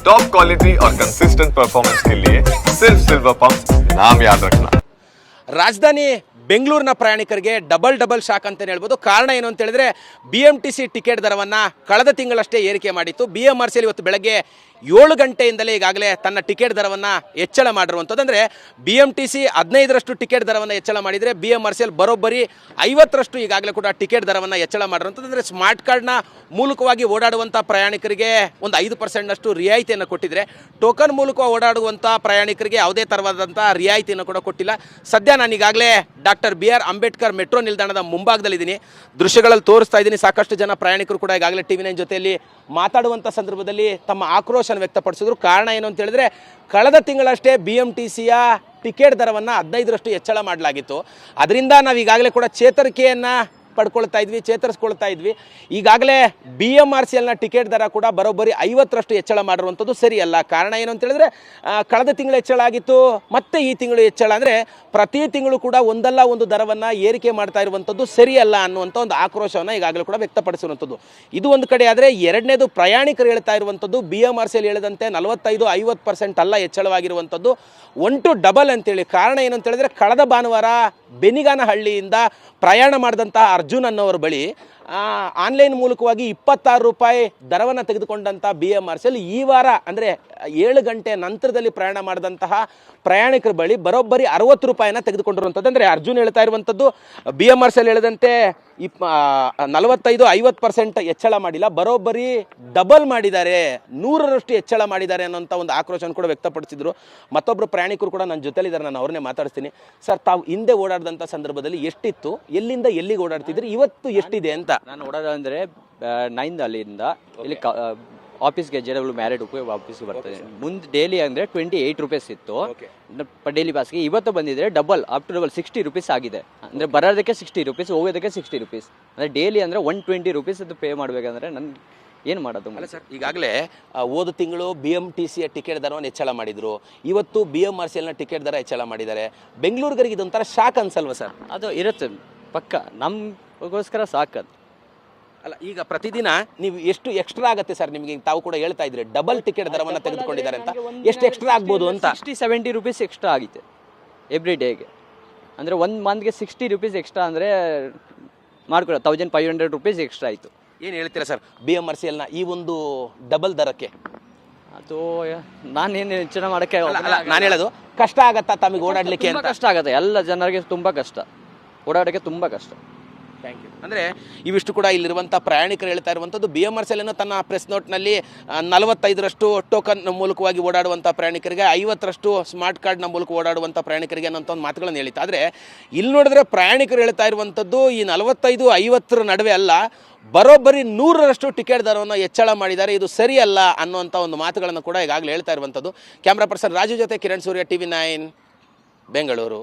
Top quality और consistent performance के लिए सिर्फ सिल्वर पंप नाम याद रखना ರಾಜಧಾನಿ ಬೆಂಗಳೂರಿನ ಪ್ರಯಾಣಿಕರಿಗೆ ಡಬಲ್ ಡಬಲ್ ಶಾಕ್ ಅಂತಲೇ ಹೇಳ್ಬೋದು ಕಾರಣ ಏನು ಅಂತ ಹೇಳಿದ್ರೆ B M T C ticket ದರವನ್ನು ಕಳೆದ ತಿಂಗಳಷ್ಟೇ ಏರಿಕೆ ಮಾಡಿತ್ತು ಬಿ ಎಮ್ ಆರ್ ಸಿಯಲ್ಲಿ ಇವತ್ತು ಬೆಳಗ್ಗೆ ಏಳು ಗಂಟೆಯಿಂದಲೇ ಈಗಾಗಲೇ ತನ್ನ ಟಿಕೆಟ್ ದರವನ್ನು ಹೆಚ್ಚಳ ಮಾಡಿರುವಂಥದ್ದು ಅಂದರೆ ಬಿ ಎಂ ಟಿ ಸಿ ಹದಿನೈದರಷ್ಟು ಟಿಕೆಟ್ ದರವನ್ನು ಹೆಚ್ಚಳ ಮಾಡಿದರೆ ಬಿ ಎಂ ಆರ್ ಸಿಯಲ್ಲಿ ಬರೋಬ್ಬರಿ ಐವತ್ತರಷ್ಟು ಈಗಾಗಲೇ ಕೂಡ ಟಿಕೆಟ್ ದರವನ್ನು ಹೆಚ್ಚಳ ಮಾಡಿರುವಂಥದ್ದು ಅಂದರೆ ಸ್ಮಾರ್ಟ್ ಕಾರ್ಡ್ನ ಮೂಲಕವಾಗಿ ಓಡಾಡುವಂಥ ಪ್ರಯಾಣಿಕರಿಗೆ ಒಂದು ಐದು ಪರ್ಸೆಂಟ್ನಷ್ಟು ರಿಯಾಯಿತಿಯನ್ನು ಕೊಟ್ಟಿದ್ರೆ ಟೋಕನ್ ಮೂಲಕ ಓಡಾಡುವಂಥ ಪ್ರಯಾಣಿಕರಿಗೆ ಯಾವುದೇ ಥರವಾದಂಥ ರಿಯಾಯಿತಿಯನ್ನು ಕೂಡ ಕೊಟ್ಟಿಲ್ಲ. ಸದ್ಯ ನಾನು ಈಗಾಗಲೇ doctor B R Ambedkar metro ನಿಲ್ದಾಣದ ಮುಂಭಾಗದಲ್ಲಿದ್ದೀನಿ. ದೃಶ್ಯಗಳಲ್ಲಿ ತೋರಿಸ್ತಾ ಇದ್ದೀನಿ. ಸಾಕಷ್ಟು ಜನ ಪ್ರಯಾಣಿಕರು ಕೂಡ ಈಗಾಗಲೇ ಟಿ ವಿ ನೈನ್ ಜೊತೆಯಲ್ಲಿ ಮಾತಾಡುವಂಥ ಸಂದರ್ಭದಲ್ಲಿ ತಮ್ಮ ಆಕ್ರೋಶನ ವ್ಯಕ್ತಪಡಿಸಿದ್ರು. ಕಾರಣ ಏನು ಅಂತ ಹೇಳಿದ್ರೆ, ಕಳೆದ ತಿಂಗಳಷ್ಟೇ ಬಿ ಎಂ ಟಿ ಸಿಯ ಟಿಕೆಟ್ ದರವನ್ನು ಹದಿನೈದರಷ್ಟು ಹೆಚ್ಚಳ ಮಾಡಲಾಗಿತ್ತು. ಅದರಿಂದ ನಾವು ಈಗಾಗಲೇ ಕೂಡ ಚೇತರಿಕೆಯನ್ನು ಪಡ್ಕೊಳ್ತಾ ಇದ್ವಿ, ಚೇತರಿಸ್ಕೊಳ್ತಾ ಇದ್ವಿ. ಈಗಾಗಲೇ ಬಿ ಎಂ ಆರ್ ಸಿ ಎಲ್ನ ಟಿಕೆಟ್ ದರ ಕೂಡ ಬರೋಬ್ಬರಿ ಐವತ್ತರಷ್ಟು ಹೆಚ್ಚಳ ಮಾಡಿರುವಂಥದ್ದು ಸರಿಯಲ್ಲ ಕಾರಣ ಏನು ಅಂತ ಹೇಳಿದ್ರೆ ಕಳೆದ ತಿಂಗಳು ಹೆಚ್ಚಳ ಆಗಿತ್ತು, ಮತ್ತೆ ಈ ತಿಂಗಳು ಹೆಚ್ಚಳ. ಅಂದರೆ ಪ್ರತಿ ತಿಂಗಳು ಕೂಡ ಒಂದಲ್ಲ ಒಂದು ದರವನ್ನು ಏರಿಕೆ ಮಾಡ್ತಾ ಇರುವಂಥದ್ದು ಸರಿಯಲ್ಲ ಅನ್ನುವಂಥ ಒಂದು ಆಕ್ರೋಶವನ್ನು ಈಗಾಗಲೇ ಕೂಡ ವ್ಯಕ್ತಪಡಿಸಿರುವಂಥದ್ದು. ಇದು ಒಂದು ಕಡೆ ಆದರೆ ಎರಡನೇದು ಪ್ರಯಾಣಿಕರು ಹೇಳ್ತಾ ಇರುವಂಥದ್ದು ಬಿ ಎಂ ಆರ್ ಸಿ ಹೇಳಿದಂತೆ ನಲವತ್ತೈದು ಐವತ್ತು ಪರ್ಸೆಂಟ್ ಅಲ್ಲ ಹೆಚ್ಚಳವಾಗಿರುವಂಥದ್ದು. ಒನ್ ಟು ಡಬಲ್ ಅಂತೇಳಿ. ಕಾರಣ ಏನು ಅಂತ ಹೇಳಿದ್ರೆ, ಕಳೆದ ಭಾನುವಾರ ಬೆನಿಗಾನಹಳ್ಳಿಯಿಂದ ಪ್ರಯಾಣ ಮಾಡಿದಂತಹ ಅರ್ಜುನ್ ಅನ್ನೋರ ಬಳಿ ಆನ್ಲೈನ್ ಮೂಲಕವಾಗಿ ಇಪ್ಪತ್ತಾರು ರೂಪಾಯಿ ದರವನ್ನು ತೆಗೆದುಕೊಂಡಂಥ ಬಿ ಎಂ ಆರ್ ಈ ವಾರ, ಅಂದರೆ ಏಳು ಗಂಟೆ ನಂತರದಲ್ಲಿ ಪ್ರಯಾಣ ಮಾಡಿದಂತಹ ಪ್ರಯಾಣಿಕರ ಬಳಿ ಬರೋಬ್ಬರಿ ಅರವತ್ತು ರೂಪಾಯಿನ ತೆಗೆದುಕೊಂಡಿರುವಂಥದ್ದು. ಅಂದರೆ ಅರ್ಜುನ್ ಹೇಳ್ತಾ ಇರುವಂಥದ್ದು ಬಿ ಎಂ ಆರ್ ಹೇಳಿದಂತೆ ಇಪ್ ನಲವತ್ತೈದು, ಐವತ್ತು ಪರ್ಸೆಂಟ್ ಹೆಚ್ಚಳ ಮಾಡಿಲ್ಲ. ಬರೋಬ್ಬರಿ ಡಬಲ್ ಮಾಡಿದ್ದಾರೆ. ನೂರರಷ್ಟು ಹೆಚ್ಚಳ ಮಾಡಿದ್ದಾರೆ ಅನ್ನೋಂಥ ಒಂದು ಆಕ್ರೋಶನ ಕೂಡ ವ್ಯಕ್ತಪಡಿಸಿದ್ರು. ಮತ್ತೊಬ್ಬರು ಪ್ರಯಾಣಿಕರು ಕೂಡ ನನ್ನ ಜೊತೆಲಿದ್ದಾರೆ ನಾನು ಅವ್ರನ್ನೇ ಮಾತಾಡ್ತೀನಿ ಸರ್, ತಾವು ಹಿಂದೆ ಓಡಾಡಿದಂಥ ಸಂದರ್ಭದಲ್ಲಿ ಎಷ್ಟಿತ್ತು? ಎಲ್ಲಿಂದ ಎಲ್ಲಿಗೆ ಓಡಾಡ್ತಿದ್ರು? ಇವತ್ತು ಎಷ್ಟಿದೆ ಅಂತ. ನಾನು ಓಡೋದಂದ್ರೆ ನೈನ್ ಅಲ್ಲಿಂದ ಇಲ್ಲಿ ಆಫೀಸ್ಗೆ ಜೆ ಡಬ್ಲ್ಯೂ ಮ್ಯಾರಿಡ್ ಉಪಯೋಗ ಆಫೀಸ್ಗೆ ಬರ್ತದೆ. ಮುಂದೆ ಡೈಲಿ ಅಂದರೆ ಟ್ವೆಂಟಿ ಏಯ್ಟ್ ರುಪೀಸ್ ಇತ್ತು ಡೈಲಿ ಪಾಸ್ಗೆ ಇವತ್ತು ಬಂದಿದ್ರೆ double up to double sixty rupees ಆಗಿದೆ. ಅಂದರೆ ಬರೋದಕ್ಕೆ ಸಿಕ್ಸ್ಟಿ ರುಪೀಸ್ ಹೋಗೋದಕ್ಕೆ ಸಿಕ್ಸ್ಟಿ ರುಪೀಸ್ ಅಂದರೆ ಡೈಲಿ ಅಂದರೆ ಒನ್ ಟ್ವೆಂಟಿ ರುಪೀಸ್ ಅದು ಪೇ ಮಾಡಬೇಕಂದ್ರೆ ನನ್ನ ಏನು ಮಾಡೋದು ಅಲ್ಲ ಸರ್ ಈಗಾಗಲೇ ಹೋದ ತಿಂಗಳು ಬಿ ಎಂ ಟಿ ಸಿಯ ಟಿಕೆಟ್ ದರವನ್ನು ಹೆಚ್ಚಳ ಮಾಡಿದ್ರು. ಇವತ್ತು ಬಿ ಎಂ ಆರ್ ಸಿ ಎಲ್ನ ಟಿಕೆಟ್ ದರ ಹೆಚ್ಚಳ ಮಾಡಿದ್ದಾರೆ. ಬೆಂಗಳೂರಿಗರಿಗೆ ಇದೊಂಥರ ಶಾಕ್ ಅನ್ಸಲ್ವಾ ಸರ್ ಅದು ಇರುತ್ತೆ. ಪಕ್ಕ. ನಮಗೋಸ್ಕರ ಸಾಕದು. ಅಲ್ಲ ಈಗ ಪ್ರತಿದಿನ ನೀವು ಎಷ್ಟು ಎಕ್ಸ್ಟ್ರಾ ಆಗುತ್ತೆ ಸರ್ ನಿಮಗೆ ತಾವು ಕೂಡ ಹೇಳ್ತಾ ಇದ್ರಿ ಡಬಲ್ ಟಿಕೆಟ್ ದರವನ್ನು ತೆಗೆದುಕೊಂಡಿದ್ದಾರೆ ಅಂತ. ಎಷ್ಟು ಎಕ್ಸ್ಟ್ರಾ ಆಗ್ಬೋದು ಅಂತ? ಸಿಕ್ಸ್ಟಿ ಸೆವೆಂಟಿ ರುಪೀಸ್ ಎಕ್ಸ್ಟ್ರಾ ಆಗಿದೆ ಎವ್ರಿ ಡೇಗೆ ಅಂದರೆ ಒಂದು ಮಂತ್ಗೆ ಸಿಕ್ಸ್ಟಿ ರುಪೀಸ್ ಎಕ್ಸ್ಟ್ರಾ ಅಂದರೆ ಮಾಡ್ಕೊಳ್ಳೋ thousand five hundred rupees extra ಆಯಿತು. ಏನು ಹೇಳ್ತೀರಾ sir B M R C ಎಲ್ನ ಈ ಒಂದು ಡಬಲ್ ದರಕ್ಕೆ. ಅದು ನಾನೇನು ಯೋಚನೆ ಮಾಡೋಕ್ಕೆ ನಾನು ಹೇಳೋದು ಕಷ್ಟ ಆಗತ್ತಾ ತಮಗೆ ಓಡಾಡಲಿಕ್ಕೆ ಕಷ್ಟ ಆಗುತ್ತೆ. ಎಲ್ಲ ಜನರಿಗೆ ತುಂಬ ಕಷ್ಟ. ಓಡಾಡೋಕ್ಕೆ ತುಂಬ ಕಷ್ಟ. ಥ್ಯಾಂಕ್ ಯು ಅಂದರೆ ಇವಿಷ್ಟು ಕೂಡ ಇಲ್ಲಿರುವಂಥ ಪ್ರಯಾಣಿಕರು ಹೇಳ್ತಾ ಇರುವಂಥದ್ದು ಬಿ ಎಂ ಆರ್ ಸಿ ತನ್ನ ಪ್ರೆಸ್ ನೋಟ್ನಲ್ಲಿ ನಲವತ್ತೈದರಷ್ಟು ಟೋಕನ್ ಮೂಲಕವಾಗಿ ಓಡಾಡುವಂಥ ಪ್ರಯಾಣಿಕರಿಗೆ, ಐವತ್ತರಷ್ಟು ಸ್ಮಾರ್ಟ್ ಕಾರ್ಡ್ನ ಮೂಲಕ ಓಡಾಡುವಂಥ ಪ್ರಯಾಣಿಕರಿಗೆ ಅನ್ನೋಂಥ ಒಂದು ಮಾತುಗಳನ್ನು ಹೇಳಿತ್ತು. ಆದರೆ ಇಲ್ಲಿ ನೋಡಿದ್ರೆ ಪ್ರಯಾಣಿಕರು ಹೇಳ್ತಾ ಇರುವಂಥದ್ದು ಈ ನಲವತ್ತೈದು, ಐವತ್ತರ ನಡುವೆ ಅಲ್ಲ, ಬರೋಬ್ಬರಿ ನೂರರಷ್ಟು ಟಿಕೆಟ್ ದರವನ್ನು ಹೆಚ್ಚಳ ಮಾಡಿದ್ದಾರೆ. ಇದು ಸರಿಯಲ್ಲ ಅನ್ನುವಂಥ ಒಂದು ಮಾತುಗಳನ್ನು ಕೂಡ ಈಗಾಗಲೇ ಹೇಳ್ತಾ ಇರುವಂಥದ್ದು. ಕ್ಯಾಮ್ರಾ ಪರ್ಸನ್ ರಾಜು ಜೊತೆ ಕಿರಣ್ ಸೂರ್ಯ ಟಿ ವಿ ಬೆಂಗಳೂರು